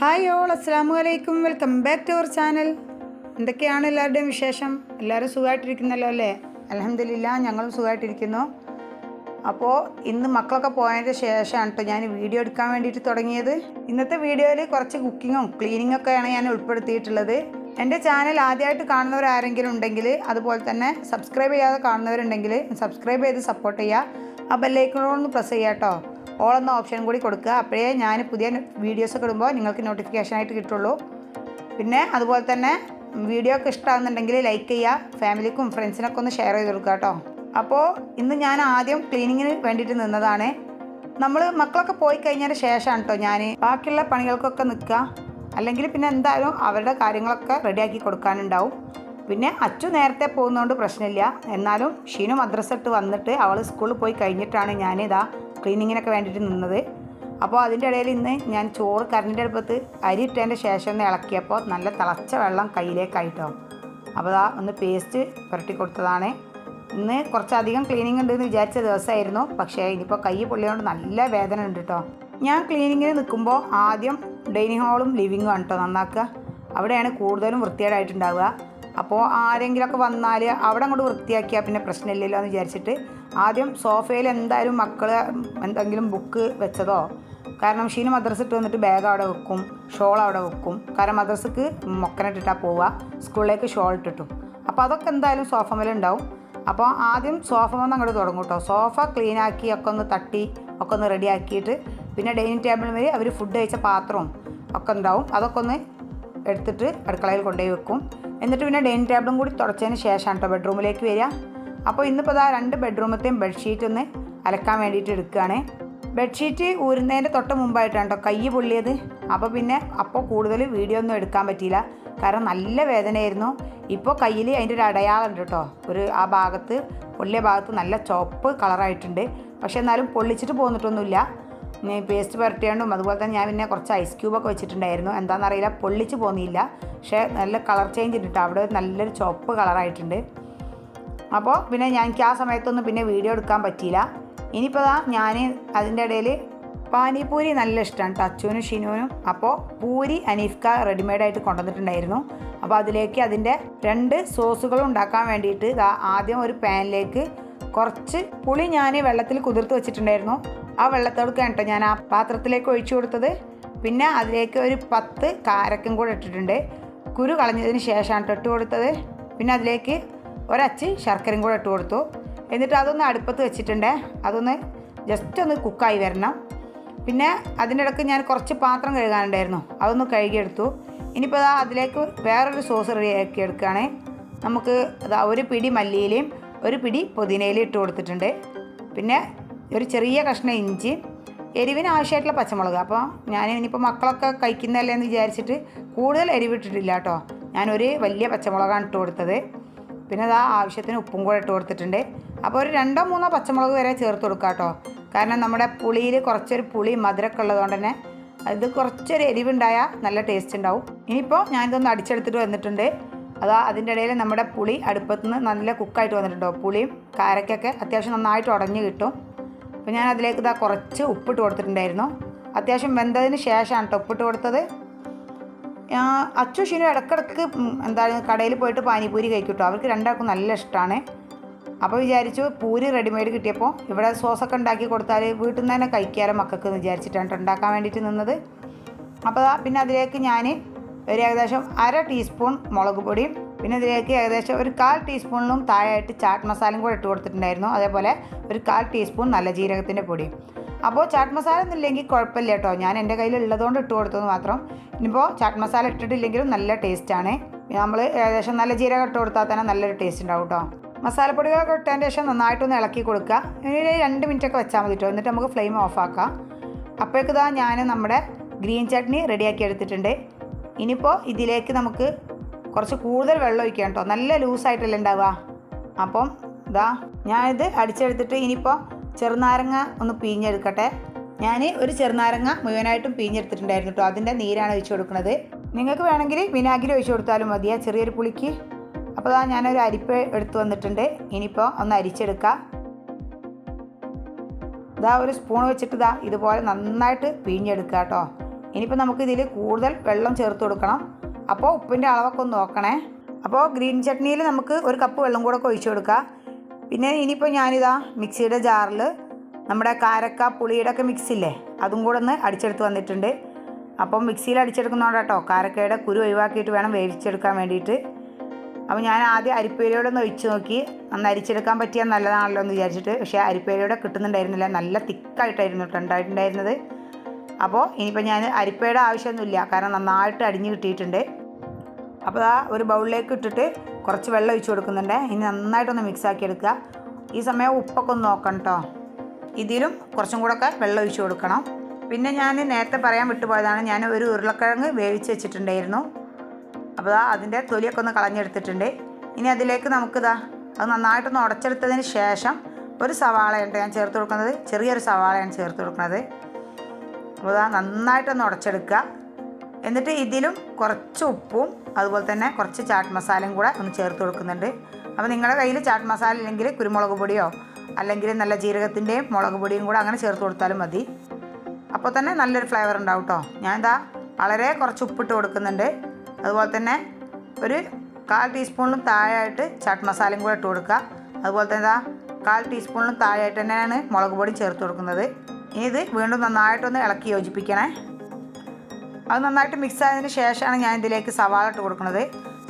Hi all അസ്സാമു അലൈക്കും. Welcome back to our channel. എന്തൊക്കെയാണ് എല്ലാവരുടെയും വിശേഷം? എല്ലാവരും സുഖമായിട്ടിരിക്കുന്നല്ലോ അല്ലേ? അലഹമില്ല ഞങ്ങളും സുഖമായിട്ടിരിക്കുന്നു അപ്പോൾ ഇന്ന് മക്കളൊക്കെ പോയതിന് ശേഷമാണ് കേട്ടോ ഞാൻ വീഡിയോ എടുക്കാൻ വേണ്ടിയിട്ട് തുടങ്ങിയത്. ഇന്നത്തെ വീഡിയോയിൽ കുറച്ച് കുക്കിങ്ങും ക്ലീനിങ്ങും ഒക്കെയാണ് ഞാൻ ഉൾപ്പെടുത്തിയിട്ടുള്ളത്. എന്റെ ചാനൽ ആദ്യമായിട്ട് കാണുന്നവരാരെങ്കിലും ഉണ്ടെങ്കിൽ അതുപോലെ തന്നെ സബ്സ്ക്രൈബ് ചെയ്യാതെ കാണുന്നവരുണ്ടെങ്കിൽ സബ്സ്ക്രൈബ് ചെയ്ത് സപ്പോർട്ട് ചെയ്യുക. ആ ബെല്ലൈക്കണോന്ന് പ്രസ് ചെയ്യാം കേട്ടോ ഓൾ എന്ന ഓപ്ഷൻ കൂടി കൊടുക്കുക. അപ്പോഴേ ഞാൻ പുതിയ വീഡിയോസ് ഇടുമ്പോൾ നിങ്ങൾക്ക് നോട്ടിഫിക്കേഷൻ ആയിട്ട് കിട്ടുള്ളൂ. പിന്നെ അതുപോലെ തന്നെ വീഡിയോ ഒക്കെ ഇഷ്ടമാകുന്നുണ്ടെങ്കിൽ ലൈക്ക് ചെയ്യുക. ഫാമിലിക്കും ഫ്രണ്ട്സിനൊക്കെ ഒന്ന് ഷെയർ ചെയ്ത് കൊടുക്കുക കേട്ടോ. അപ്പോൾ ഇന്ന് ഞാൻ ആദ്യം ക്ലീനിങ്ങിന് വേണ്ടിയിട്ട് നിന്നതാണ്. നമ്മൾ മക്കളൊക്കെ പോയി കഴിഞ്ഞതിന് ശേഷമാണ് കേട്ടോ ഞാൻ ബാക്കിയുള്ള പണികൾക്കൊക്കെ നിൽക്കുക. അല്ലെങ്കിൽ പിന്നെ എന്തായാലും അവരുടെ കാര്യങ്ങളൊക്കെ റെഡിയാക്കി കൊടുക്കാനുണ്ടാവും. പിന്നെ അച്ചു നേരത്തെ പോകുന്നതുകൊണ്ട് പ്രശ്നമില്ല. എന്നാലും ഷീനു മദ്രസ ഇട്ട് വന്നിട്ട് അവൾ സ്കൂളിൽ പോയി കഴിഞ്ഞിട്ടാണ് ഞാനിതാ ക്ലീനിങ്ങിനൊക്കെ വേണ്ടിയിട്ട് നിന്നത്. അപ്പോൾ അതിന്റെ ഇടയിൽ ഇന്ന് ഞാൻ ചോറ് കറിന്റെ അടുപ്പത്ത് അരി ഇട്ടതിന്റെ ശേഷം ഒന്ന് ഇളക്കിയപ്പോൾ നല്ല തിളച്ച വെള്ളം കയ്യിലേക്കായിട്ടോ. അപ്പോൾ അതാ ഒന്ന് പേസ്റ്റ് പുരട്ടി കൊടുത്തതാണ്. ഇന്ന് കുറച്ചധികം ക്ലീനിങ് ഉണ്ടെന്ന് വിചാരിച്ച ദിവസമായിരുന്നു. പക്ഷേ ഇനിയിപ്പോൾ കൈ പൊള്ളിയോണ്ട് നല്ല വേദന ഉണ്ട് കേട്ടോ. ഞാൻ ക്ലീനിങ്ങിന് നിൽക്കുമ്പോൾ ആദ്യം ഡൈനിങ് ഹാളും ലിവിങ്ങും ആണ് കേട്ടോ നന്നാക്കുക. അവിടെയാണ് കൂടുതലും വൃത്തികേടായിട്ടുണ്ടാവുക. അപ്പോൾ ആരെങ്കിലുമൊക്കെ വന്നാൽ അവിടെ അങ്ങോട്ട് വൃത്തിയാക്കിയാൽ പിന്നെ പ്രശ്നമില്ലല്ലോ എന്ന് വിചാരിച്ചിട്ട് ആദ്യം സോഫയിൽ എന്തായാലും മക്കൾ എന്തെങ്കിലും ബുക്ക് വെച്ചതോ? കാരണം ഷീന് മദ്രസ് ഇട്ട് വന്നിട്ട് ബാഗ് അവിടെ വെക്കും ഷോൾ അവിടെ വെക്കും. കാരണം മദ്രസക്ക് മൊക്കനിട്ടിട്ടാണ് പോവുക സ്കൂളിലേക്ക് ഷോൾ ഇട്ടിട്ടും. അപ്പോൾ അതൊക്കെ എന്തായാലും സോഫ മേലെ ഉണ്ടാവും. അപ്പോൾ ആദ്യം സോഫ വന്ന് അങ്ങോട്ട് തുടങ്ങും കേട്ടോ സോഫ ക്ലീനാക്കി ഒക്കെ ഒന്ന് തട്ടി ഒക്കെ ഒന്ന് റെഡിയാക്കിയിട്ട് പിന്നെ ഡൈനിങ് ടേബിൾ വരെ അവർ ഫുഡ് കഴിച്ച പാത്രവും ഒക്കെ ഉണ്ടാവും. അതൊക്കെ ഒന്ന് എടുത്തിട്ട് അടുക്കളയിൽ കൊണ്ടുപോയി വെക്കും. എന്നിട്ട് പിന്നെ ഡൈനിങ് ടേബിളും കൂടി തുടച്ചതിന് ശേഷമാണ് കേട്ടോ ബെഡ്റൂമിലേക്ക് വരിക. അപ്പോൾ ഇന്നിപ്പോൾ ഇതാ രണ്ട് ബെഡ്റൂമത്തെയും ബെഡ്ഷീറ്റ് ഒന്ന് അലക്കാൻ വേണ്ടിയിട്ട് എടുക്കുകയാണ്. ബെഡ്ഷീറ്റ് ഊരുന്നതിന്റെ തൊട്ട് മുമ്പായിട്ടാണ് കേട്ടോ കൈ പൊള്ളിയത്. അപ്പോൾ പിന്നെ അപ്പോൾ കൂടുതൽ വീഡിയോ ഒന്നും എടുക്കാൻ പറ്റിയില്ല. കാരണം നല്ല വേദനയായിരുന്നു. ഇപ്പോൾ കയ്യിൽ അതിന്റെ ഒരു അടയാളുണ്ട് കേട്ടോ ഒരു ആ ഭാഗത്ത് പൊള്ളിയ ഭാഗത്ത് നല്ല ചുവപ്പ് കളറായിട്ടുണ്ട്. പക്ഷേ എന്നാലും പൊള്ളിച്ചിട്ട് പോന്നിട്ടൊന്നുമില്ല. പേസ്റ്റ് പുരട്ടിയാണ്ടും അതുപോലെ തന്നെ ഞാൻ പിന്നെ കുറച്ച് ഐസ് ക്യൂബൊക്കെ വെച്ചിട്ടുണ്ടായിരുന്നു. എന്താണെന്നറിയില്ല പൊള്ളിച്ച് പോന്നില്ല. പക്ഷേ നല്ല കളർ ചേഞ്ച് കേട്ടോ അവിടെ നല്ലൊരു ചുവപ്പ് കളറായിട്ടുണ്ട് അപ്പോൾ പിന്നെ ഞാൻ എനിക്ക് ആ സമയത്തൊന്നും പിന്നെ വീഡിയോ എടുക്കാൻ പറ്റിയില്ല. ഇനിയിപ്പോൾ ദാ ഞാൻ അതിന്റെ ഇടയിൽ പാനിപൂരി നല്ല ഇഷ്ടമാണ് ടച്ചുവിനും ഷിനുവിനും. അപ്പോൾ പൂരി അനീഫ്ക റെഡിമെയ്ഡായിട്ട് കൊണ്ടുവന്നിട്ടുണ്ടായിരുന്നു. അപ്പോൾ അതിലേക്ക് അതിന്റെ രണ്ട് സോസുകളും ഉണ്ടാക്കാൻ വേണ്ടിയിട്ട് ആദ്യം ഒരു പാനിലേക്ക് കുറച്ച് പുളി ഞാൻ വെള്ളത്തിൽ കുതിർത്ത് വെച്ചിട്ടുണ്ടായിരുന്നു. ആ വെള്ളത്തോടൊക്കെയാണ് കേട്ടോ ഞാൻ ആ പാത്രത്തിലേക്ക് ഒഴിച്ചു കൊടുത്തത്. പിന്നെ അതിലേക്ക് ഒരു പത്ത് കാരക്കും കൂടെ ഇട്ടിട്ടുണ്ട്. കുരു കളഞ്ഞതിന് ശേഷമാണ് ഇട്ട് കൊടുത്തത്. പിന്നെ അതിലേക്ക് ഒരച്ച് ശർക്കരയും കൂടെ ഇട്ട് കൊടുത്തു. എന്നിട്ട് അതൊന്ന് അടുപ്പത്ത് വെച്ചിട്ടുണ്ട്. അതൊന്ന് ജസ്റ്റ് ഒന്ന് കുക്കായി വരണം. പിന്നെ അതിന്റെ ഇടയ്ക്ക് ഞാൻ കുറച്ച് പാത്രം കഴുകാനുണ്ടായിരുന്നു. അതൊന്ന് കഴുകിയെടുത്തു. ഇനിയിപ്പോൾ അതാ അതിലേക്ക് വേറൊരു സോസ് റെഡിയാക്കി എടുക്കുകയാണ്. നമുക്ക് ഒരു പിടി മല്ലിയിലയും ഒരു പിടി പുതിനയില ഇട്ട് കൊടുത്തിട്ടുണ്ട്. പിന്നെ ഒരു ചെറിയ കഷ്ണം ഇഞ്ചി എരിവിന് ആവശ്യമായിട്ടുള്ള പച്ചമുളക്. അപ്പോൾ ഞാൻ ഇനിയിപ്പോൾ മക്കളൊക്കെ കഴിക്കുന്നതല്ലേ എന്ന് വിചാരിച്ചിട്ട് കൂടുതൽ എരിവിട്ടിട്ടില്ല കേട്ടോ ഞാനൊരു വലിയ പച്ചമുളകാണ് ഇട്ട് കൊടുത്തത്. പിന്നെ അതാ ആവശ്യത്തിന് ഉപ്പും കൂടെ ഇട്ട് കൊടുത്തിട്ടുണ്ട്. അപ്പോൾ ഒരു രണ്ടോ മൂന്നോ പച്ചമുളക് വരെ ചേർത്ത് കൊടുക്കുക കേട്ടോ കാരണം നമ്മുടെ പുളിയിൽ കുറച്ചൊരു പുളി മധുരമൊക്കെ ഉള്ളതുകൊണ്ട് തന്നെ ഇത് കുറച്ചൊരു എരിവുണ്ടായാൽ നല്ല ടേസ്റ്റ് ഉണ്ടാവും. ഇനിയിപ്പോൾ ഞാനിതൊന്ന് അടിച്ചെടുത്തിട്ട് വന്നിട്ടുണ്ട്. അതാ അതിന്റെ ഇടയിൽ നമ്മുടെ പുളി അടുപ്പത്ത് നിന്ന് നല്ല കുക്കായിട്ട് വന്നിട്ടുണ്ടോ? പുളിയും കാരക്കൊക്കെ അത്യാവശ്യം നന്നായിട്ട് ഉടഞ്ഞ് കിട്ടും. അപ്പോൾ ഞാൻ അതിലേക്ക് ഇതാ കുറച്ച് ഉപ്പിട്ട് കൊടുത്തിട്ടുണ്ടായിരുന്നു. അത്യാവശ്യം വെന്തതിന് ശേഷമാണ് കേട്ടോ ഉപ്പിട്ട് കൊടുത്തത്. അച്ചു ഷീനും ഇടക്കിടക്ക് എന്താണ് കടയിൽ പോയിട്ട് പാനിപൂരി കഴിക്കും കേട്ടോ അവർക്ക് രണ്ടാൾക്കും നല്ല ഇഷ്ടമാണ് അപ്പോൾ വിചാരിച്ചു പൂരി റെഡിമെയ്ഡ് കിട്ടിയപ്പോൾ ഇവിടെ സോസൊക്കെ ഉണ്ടാക്കി കൊടുത്താൽ വീട്ടിൽ നിന്ന് തന്നെ കഴിക്കാമല്ലോ മക്കൾക്ക് എന്ന് വിചാരിച്ചിട്ടാണ് ഉണ്ടാക്കാൻ വേണ്ടിയിട്ട് നിന്നത്. അപ്പോൾ പിന്നെ അതിലേക്ക് ഞാൻ ഒരു ഏകദേശം അര ടീസ്പൂൺ മുളക് പൊടിയും പിന്നെ ഇതിലേക്ക് ഏകദേശം ഒരു കാൽ ടീസ്പൂണിലും താഴെയായിട്ട് ചാട്ട് മസാലയും കൂടെ ഇട്ട് കൊടുത്തിട്ടുണ്ടായിരുന്നു. അതേപോലെ ഒരു കാൽ ടീസ്പൂൺ നല്ല ജീരകത്തിന്റെ പൊടിയും അപ്പോൾ ചാട്ട് മസാല ഒന്നുമില്ലെങ്കിൽ കുഴപ്പമില്ല കേട്ടോ. ഞാൻ എന്റെ കയ്യിൽ ഉള്ളതുകൊണ്ട് ഇട്ട് കൊടുത്തത് മാത്രം. ഇനിയിപ്പോൾ ചാട്ട് മസാല ഇട്ടിട്ടില്ലെങ്കിലും നല്ല ടേസ്റ്റാണ്. നമ്മൾ ഏകദേശം നല്ല ജീരകം ഇട്ട് കൊടുത്താൽ തന്നെ നല്ലൊരു ടേസ്റ്റ് ഉണ്ടാവും കേട്ടോ. മസാലപ്പൊടികളൊക്കെ ഇട്ടതിന് ശേഷം നന്നായിട്ടൊന്ന് ഇളക്കി കൊടുക്കുക. ഇനി രണ്ട് മിനിറ്റൊക്കെ വെച്ചാൽ മതി കേട്ടോ. എന്നിട്ട് നമുക്ക് ഫ്ലെയിം ഓഫ് ആക്കാം. അപ്പോഴേക്ക് ഞാൻ നമ്മുടെ ഗ്രീൻ ചട്നി റെഡിയാക്കി എടുത്തിട്ടുണ്ട്. ഇനിയിപ്പോൾ ഇതിലേക്ക് നമുക്ക് കുറച്ച് കൂടുതൽ വെള്ളം ഒഴിക്കാം കേട്ടോ. നല്ല ലൂസായിട്ടല്ലേ ഉണ്ടാവുക. അപ്പം ഇതാ ഞാനിത് അടിച്ചെടുത്തിട്ട് ഇനിയിപ്പോൾ ചെറുനാരങ്ങ ഒന്ന് പിഴിഞ്ഞെടുക്കട്ടെ. ഞാൻ ഒരു ചെറുനാരങ്ങ മുഴുവനായിട്ടും പിഴിഞ്ഞെടുത്തിട്ടുണ്ടായിരുന്നു കേട്ടോ. അതിന്റെ നീരാണ് ഒഴിച്ചു കൊടുക്കുന്നത്. നിങ്ങൾക്ക് വേണമെങ്കിൽ വിനാഗിരി ഒഴിച്ചു കൊടുത്താലും മതിയാ ചെറിയൊരു പുളിക്ക്. അപ്പോൾ അതാ ഞാനൊരു അരിപ്പ് എടുത്തു വന്നിട്ടുണ്ട്. ഇനിയിപ്പോൾ ഒന്ന് അരിച്ചെടുക്കാം. ഇതാ ഒരു സ്പൂൺ വെച്ചിട്ട് ഇതാ ഇതുപോലെ നന്നായിട്ട് പിഴിഞ്ഞെടുക്കുക കേട്ടോ. ഇനിയിപ്പോൾ നമുക്ക് ഇതിൽ കൂടുതൽ വെള്ളം ചേർത്ത് കൊടുക്കണം. അപ്പോൾ ഉപ്പിന്റെ അളവൊക്കെ ഒന്ന് നോക്കണേ. അപ്പോൾ ഗ്രീൻ ചട്നിയിൽ നമുക്ക് ഒരു കപ്പ് വെള്ളം കൂടെ ഒഴിച്ചു കൊടുക്കുക. പിന്നെ ഇനിയിപ്പോൾ ഞാനിതാ മിക്സിയുടെ ജാറിൽ നമ്മുടെ കാരക്ക പുളിയുടെ ഒക്കെ മിക്സ് ഇല്ലേ അതും കൂടെ ഒന്ന് അടിച്ചെടുത്ത് വന്നിട്ടുണ്ട്. അപ്പം മിക്സിയിൽ അടിച്ചെടുക്കുന്നതുകൊണ്ട് കേട്ടോ കാരക്കയുടെ കുരു ഒഴിവാക്കിയിട്ട് വേണം വേവിച്ചെടുക്കാൻ വേണ്ടിയിട്ട്. അപ്പോൾ ഞാൻ ആദ്യം അരിപ്പേരയോടെ ഒന്ന് ഒഴിച്ച് നോക്കി. അന്ന് അരിച്ചെടുക്കാൻ പറ്റിയാൽ നല്ലതാണല്ലോ എന്ന് വിചാരിച്ചിട്ട്. പക്ഷേ അരിപ്പേരിയോടെ കിട്ടുന്നുണ്ടായിരുന്നില്ല. നല്ല തിക്കായിട്ടായിരുന്നു കേട്ടോ ഉണ്ടായിട്ടുണ്ടായിരുന്നത്. അപ്പോൾ ഇനിയിപ്പോൾ ഞാൻ അരിപ്പയുടെ ആവശ്യമൊന്നുമില്ല. കാരണം നന്നായിട്ട് അടിഞ്ഞ് കിട്ടിയിട്ടുണ്ട്. അപ്പോൾ ആ ഒരു ബൗളിലേക്ക് ഇട്ടിട്ട് കുറച്ച് വെള്ളം ഒഴിച്ച് കൊടുക്കുന്നുണ്ട്. ഇനി നന്നായിട്ടൊന്ന് മിക്സ് ആക്കി എടുക്കുക. ഈ സമയം ഉപ്പൊക്കെ ഒന്ന് നോക്കണം കേട്ടോ ഇതിലും കുറച്ചും കൂടെ ഒക്കെ വെള്ളം ഒഴിച്ച് കൊടുക്കണം. പിന്നെ ഞാൻ നേരത്തെ പറയാൻ വിട്ടുപോയതാണ്. ഞാൻ ഒരു ഉരുളക്കിഴങ്ങ് വേവിച്ച് വെച്ചിട്ടുണ്ടായിരുന്നു. അപ്പോൾ അതിന്റെ തൊലിയൊക്കെ ഒന്ന് കളഞ്ഞെടുത്തിട്ടുണ്ട്. ഇനി അതിലേക്ക് നമുക്കിതാ അത് നന്നായിട്ടൊന്ന് ഉടച്ചെടുത്തതിന് ശേഷം ഒരു സവാളയുണ്ട് ഞാൻ ചേർത്ത് കൊടുക്കുന്നത്. ചെറിയൊരു സവാളയാണ് ചേർത്ത് കൊടുക്കുന്നത്. അപ്പോൾ ദാ നന്നായിട്ടൊന്ന് ഉടച്ചെടുക്കുക. എന്നിട്ട് ഇതിലും കുറച്ച് ഉപ്പും അതുപോലെ തന്നെ കുറച്ച് ചാട്ട് മസാലയും കൂടെ ഒന്ന് ചേർത്ത് കൊടുക്കുന്നുണ്ട്. അപ്പോൾ നിങ്ങളുടെ കയ്യിൽ ചാട്ട് മസാല ഇല്ലെങ്കിൽ കുരുമുളക് പൊടിയോ അല്ലെങ്കിൽ നല്ല ജീരകത്തിന്റെയും മുളക് പൊടിയും കൂടെ അങ്ങനെ ചേർത്ത് കൊടുത്താലും മതി. അപ്പോൾ തന്നെ നല്ലൊരു ഫ്ലേവർ ഉണ്ടാവും കേട്ടോ. ഞാൻ എന്താ വളരെ കുറച്ച് ഉപ്പിട്ട് കൊടുക്കുന്നുണ്ട്. അതുപോലെ തന്നെ ഒരു കാൽ ടീസ്പൂണിലും താഴെയായിട്ട് ചാട്ട് മസാലയും കൂടെ ഇട്ട് കൊടുക്കുക. അതുപോലെ തന്നെ ഇതാ കാൽ ടീസ്പൂണിലും താഴെയായിട്ട് തന്നെയാണ് മുളക് പൊടി ചേർത്ത് കൊടുക്കുന്നത്. ഇത് വീണ്ടും നന്നായിട്ടൊന്ന് ഇളക്കി യോജിപ്പിക്കണേ. അത് നന്നായിട്ട് മിക്സ് ആയതിന് ശേഷമാണ് ഞാൻ ഇതിലേക്ക് സവാള ഇട്ട് കൊടുക്കുന്നത്.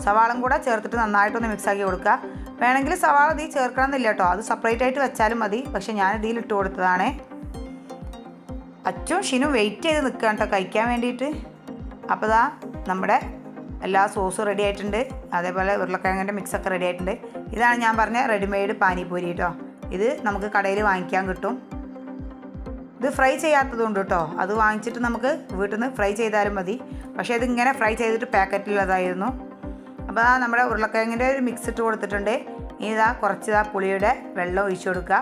സവാളും കൂടെ ചേർത്തിട്ട് നന്നായിട്ടൊന്ന് മിക്സ് ആക്കി കൊടുക്കുക. വേണമെങ്കിൽ സവാള ഇതിൽ ചേർക്കണം എന്നില്ല കേട്ടോ. അത് സെപ്പറേറ്റ് ആയിട്ട് വെച്ചാലും മതി. പക്ഷേ ഞാൻ ഇതിൽ ഇട്ട് കൊടുത്തതാണ്. അച്ചും ഷിനും വെയിറ്റ് ചെയ്ത് നിൽക്കുക കേട്ടോ കഴിക്കാൻ വേണ്ടിയിട്ട്. അപ്പോൾ ഇതാ നമ്മുടെ എല്ലാ സോസും റെഡി ആയിട്ടുണ്ട്. അതേപോലെ ഉരുളക്കിഴങ്ങിന്റെ മിക്സൊക്കെ റെഡി ആയിട്ടുണ്ട്. ഇതാണ് ഞാൻ പറഞ്ഞ റെഡിമെയ്ഡ് പാനിപൂരി കേട്ടോ. ഇത് നമുക്ക് കടയിൽ വാങ്ങിക്കാൻ കിട്ടും. ഇത് ഫ്രൈ ചെയ്യാത്തതുകൊണ്ട് കേട്ടോ അത് വാങ്ങിച്ചിട്ട് നമുക്ക് വീട്ടിൽ നിന്ന് ഫ്രൈ ചെയ്താലും മതി. പക്ഷേ ഇതിങ്ങനെ ഫ്രൈ ചെയ്തിട്ട് പാക്കറ്റിലുള്ളതായിരുന്നു അപ്പോൾ ആ നമ്മുടെ ഉരുളക്കിഴങ്ങിന്റെ ഒരു മിക്സ് ഇട്ട് കൊടുത്തിട്ടുണ്ട്. ഇനി ഇതാ കുറച്ച് ഇതാ പുളിയുടെ വെള്ളം ഒഴിച്ചു കൊടുക്കുക.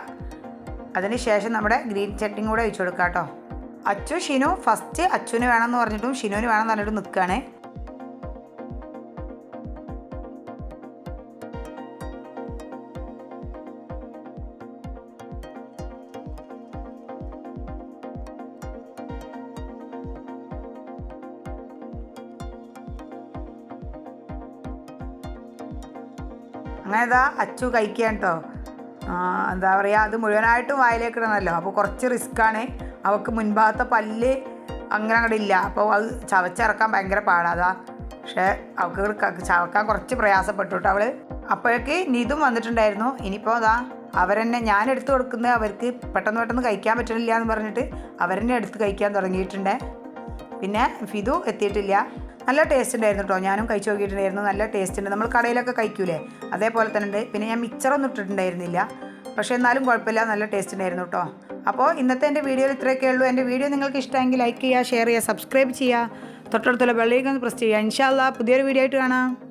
അതിന് ശേഷം നമ്മുടെ ഗ്രീൻ ചട്നിയും കൂടെ ഒഴിച്ചു കൊടുക്കുക കേട്ടോ അച്ചു ഷിനു ഫസ്റ്റ് അച്ചുവിന് വേണമെന്ന് പറഞ്ഞിട്ടും ഷിനുവിന് വേണമെന്ന് പറഞ്ഞിട്ടും നിൽക്കുകയാണ്. അങ്ങനെ ഇതാ അച്ചു കഴിക്കാൻ കേട്ടോ എന്താ പറയുക അത് മുഴുവനായിട്ടും വായിലേക്ക് ഇടണമല്ലോ അപ്പോൾ കുറച്ച് റിസ്ക്കാണ് അവൾക്ക് മുൻഭാഗത്തെ പല്ല് അങ്ങനെ അങ്ങോട്ട് ഇല്ല. അപ്പോൾ അത് ചവച്ചിറക്കാൻ ഭയങ്കര പാടാതാ പക്ഷേ അവൾക്ക് ചവക്കാൻ കുറച്ച് പ്രയാസപ്പെട്ടു കേട്ടോ അവൾ. അപ്പോഴേക്ക് നിതും വന്നിട്ടുണ്ടായിരുന്നു. ഇനിയിപ്പോൾ അതാ അവരെന്നെ ഞാൻ എടുത്തു കൊടുക്കുന്നത് അവർക്ക് പെട്ടെന്ന് പെട്ടെന്ന് കഴിക്കാൻ പറ്റണില്ല എന്ന് പറഞ്ഞിട്ട് അവരെന്നെ എടുത്ത് കഴിക്കാൻ തുടങ്ങിയിട്ടുണ്ട്. പിന്നെ ഫിദു എത്തിയിട്ടില്ല. നല്ല ടേസ്റ്റ് ഉണ്ടായിരുന്നു കേട്ടോ ഞാനും കഴിച്ചു നോക്കിയിട്ടുണ്ടായിരുന്നു. നല്ല ടേസ്റ്റ് ഉണ്ട്. നമ്മൾ കടയിലൊക്കെ കഴിക്കൂലേ? അതേപോലെ തന്നെ ഉണ്ട്. പിന്നെ ഞാൻ മിക്സറൊന്നും ഇട്ടിട്ടുണ്ടായിരുന്നില്ല. പക്ഷേ എന്നാലും കുഴപ്പമില്ല. നല്ല ടേസ്റ്റ് ഉണ്ടായിരുന്നു കേട്ടോ അപ്പോൾ ഇന്നത്തെ എന്റെ വീഡിയോയിൽ ഇത്രയൊക്കെ ഉള്ളൂ. എന്റെ വീഡിയോ നിങ്ങൾക്ക് ഇഷ്ടമെങ്കിൽ ലൈക്ക് ചെയ്യുക ഷെയർ ചെയ്യുക സബ്സ്ക്രൈബ് ചെയ്യുക. തൊട്ടടുത്തുള്ള ബെല്ലൈക്കൺ പ്രസ് ചെയ്യുക. ഇൻഷാല്ല പുതിയൊരു വീഡിയോ ആയിട്ട് കാണാം.